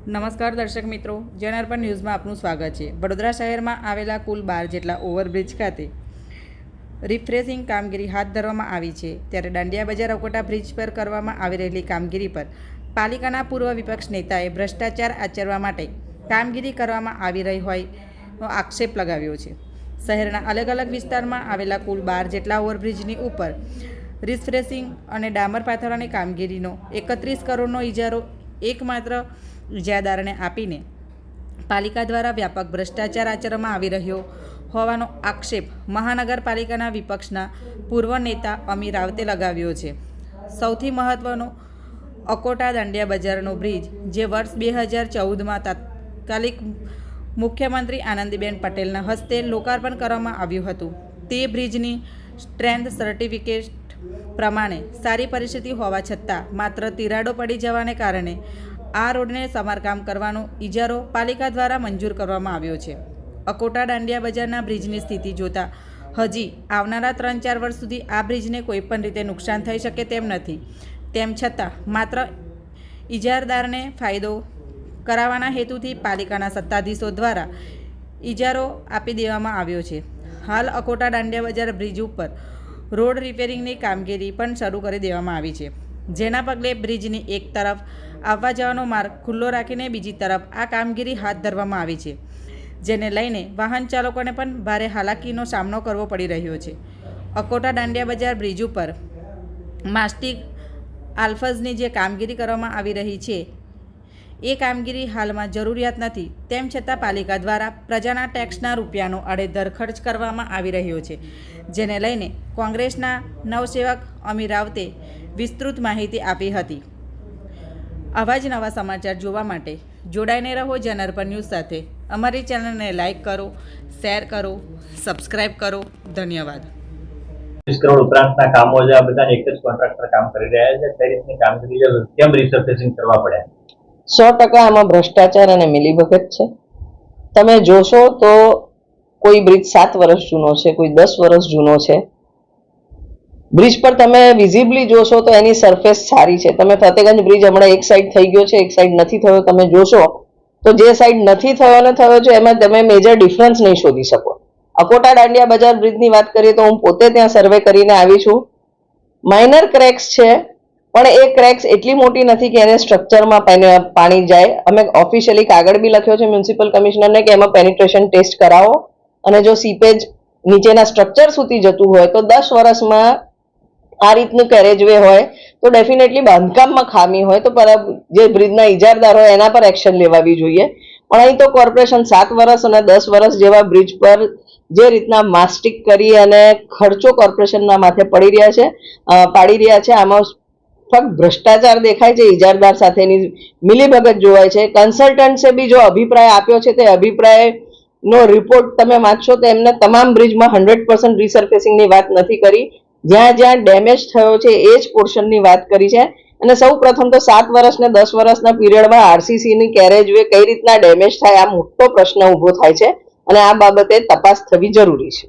નમસ્કાર દર્શક મિત્રો જનાર્પણ ન્યૂઝમાં આપનું સ્વાગત છે. વડોદરા શહેરમાં આવેલા કુલ બાર જેટલા ઓવરબ્રિજ ખાતે રિફ્રેશિંગ કામગીરી હાથ ધરવામાં આવી છે. ત્યારે દાંડિયા બજાર અકોટા બ્રિજ પર કરવામાં આવી રહેલી કામગીરી પર પાલિકાના પૂર્વ વિપક્ષ નેતાએ ભ્રષ્ટાચાર આચરવા માટે કામગીરી કરવામાં આવી રહી હોયનો આક્ષેપ લગાવ્યો છે. શહેરના અલગ અલગ વિસ્તારમાં આવેલા કુલ બાર જેટલા ઓવરબ્રિજની ઉપર રિફ્રેશિંગ અને ડામર પાથરવાની કામગીરીનો એકત્રીસ કરોડનો ઇજારો, એકમાત્ર ઇજાદારને આપીને પાલિકા દ્વારા વ્યાપક ભ્રષ્ટાચાર આચરવામાં આવી રહ્યો હોવાનો આક્ષેપ મહાનગરપાલિકાના વિપક્ષના પૂર્વ નેતા અમી રાવતે લગાવ્યો છે. સૌથી મહત્ત્વનો અકોટા દાંડિયા બજારનો બ્રિજ, જે વર્ષ બે હજાર ચૌદમાં તાત્કાલિક મુખ્યમંત્રી આનંદીબેન પટેલના હસ્તે લોકાર્પણ કરવામાં આવ્યું હતું. તે બ્રિજની સ્ટ્રેન્થ સર્ટિફિકેટ પ્રમાણે સારી પરિસ્થિતિ હોવા છતાં માત્ર તિરાડો પડી જવાને કારણે આ રોડને સમારકામ કરવાનો ઇજારો પાલિકા દ્વારા મંજૂર કરવામાં આવ્યો છે. અકોટા દાંડિયા બજારના બ્રિજની સ્થિતિ જોતાં હજી આવનારા ત્રણ ચાર વર્ષ સુધી આ બ્રિજને કોઈપણ રીતે નુકસાન થઈ શકે તેમ નથી. તેમ છતાં માત્ર ઇજારદારને ફાયદો કરાવવાના હેતુથી પાલિકાના સત્તાધીશો દ્વારા ઇજારો આપી દેવામાં આવ્યો છે. હાલ અકોટા દાંડિયા બજાર બ્રિજ ઉપર રોડ રિપેરિંગની કામગીરી પણ શરૂ કરી દેવામાં આવી છે. જેના પગલે બ્રિજની એક તરફ આવવા જવાનો માર્ગ ખુલ્લો રાખીને બીજી તરફ આ કામગીરી હાથ ધરવામાં આવી છે, જેને લઈને વાહન ચાલકોને પણ ભારે હાલાકીનો સામનો કરવો પડી રહ્યો છે. અકોટા દાંડિયા બજાર બ્રિજ ઉપર માસ્ટિક આલ્ફઝની જે કામગીરી કરવામાં આવી રહી છે એ કામગીરી હાલમાં જરૂરિયાત નથી, તેમ છતાં પાલિકા દ્વારા પ્રજાના ટેક્સના રૂપિયાનો આડેધર ખર્ચ કરવામાં આવી રહ્યો છે, જેને લઈને કોંગ્રેસના નવસેવક અમીર રાવતે વિસ્તૃત માહિતી આપી હતી. આવા જ નવા સમાચાર જોવા માટે જોડાઈને રહો જનરપર ન્યૂઝ સાથે. અમારી ચેનલને લાઇક કરો, શેર કરો સબસ્ક્રાઈબ કરો. ધન્યવાદ. કરોડ ઉપરાંતના કામો જે આ એક જ કોન્ટ્રાક્ટર કામ કરી રહ્યા છે, તે રીતની કામગીરી કેમ રિસર્ફેસિંગ કરવા પડ્યા? સો ટકા આમાં ભ્રષ્ટાચાર અને મિલીભગત છે. તમે જોશો તો કોઈ બ્રિજ સાત વર્ષ જૂનો છે, કોઈ દસ વર્ષ જૂનો છે. બ્રિજ પર તમે વિઝિબલી જોશો તો એની સરફેસ સારી છે. તમે ફતેગંજ બ્રિજ હમણાં એક સાઈડ થઈ ગયો છે, એક સાઈડ નથી થયો. તમે જોશો તો જે સાઈડ નથી થયો ને થયો છે, એમાં તમે મેજર ડિફરન્સ નહીં શોધી શકો. અકોટા દાંડિયા બજાર બ્રિજની વાત કરીએ તો હું પોતે ત્યાં સર્વે કરીને આવી છું. માઇનર ક્રેક્સ છે પણ એ ક્રેક્સ એટલી મોટી નથી કે એને સ્ટ્રક્ચરમાં પાણી જાય. અમે ઓફિશિયલી કાગળ બી લખ્યો છે મ્યુનિસિપલ કમિશનરને કે એમાં પેનિટ્રેશન ટેસ્ટ કરાવો. અને જો સીપેજ નીચેના સ્ટ્રક્ચર સુધી જતું હોય તો દસ વર્ષમાં આ રીતનું કેરેજવે હોય તો ડેફિનેટલી બાંધકામમાં ખામી હોય તો પર જે બ્રિજના ઇજારદાર હોય એના પર એક્શન લેવાવી જોઈએ. પણ અહીં તો કોર્પોરેશન સાત વર્ષ અને દસ વર્ષ જેવા બ્રિજ પર જે રીતના માસ્ટિક કરી અને ખર્ચો કોર્પોરેશનના માથે પડી રહ્યા છે પાડી રહ્યા છે, આમાં ફક્ત ભ્રષ્ટાચાર દેખાય છે ઇજારદાર સાથેની મિલીભગત જોવાય છે. કન્સલ્ટન્ટ્સે બી જો અભિપ્રાય આપ્યો છે, તે અભિપ્રાય નો રિપોર્ટ તમે વાંચશો તો એમને તમામ બ્રિજમાં હંડ્રેડ પર્સન્ટ રિસર્ફેસિંગની વાત નથી કરી. જ્યાં જ્યાં ડેમેજ થયો છે, એ જ પોર્શનની વાત કરી છે. અને સૌ પ્રથમ તો સાત વર્ષ ને દસ વર્ષના પીરિયડમાં આરસીસીની કેરેજ વે કઈ રીતના ડેમેજ થાય, આ મોટો પ્રશ્ન ઊભો થાય છે. અને આ બાબતે તપાસ થવી જરૂરી છે.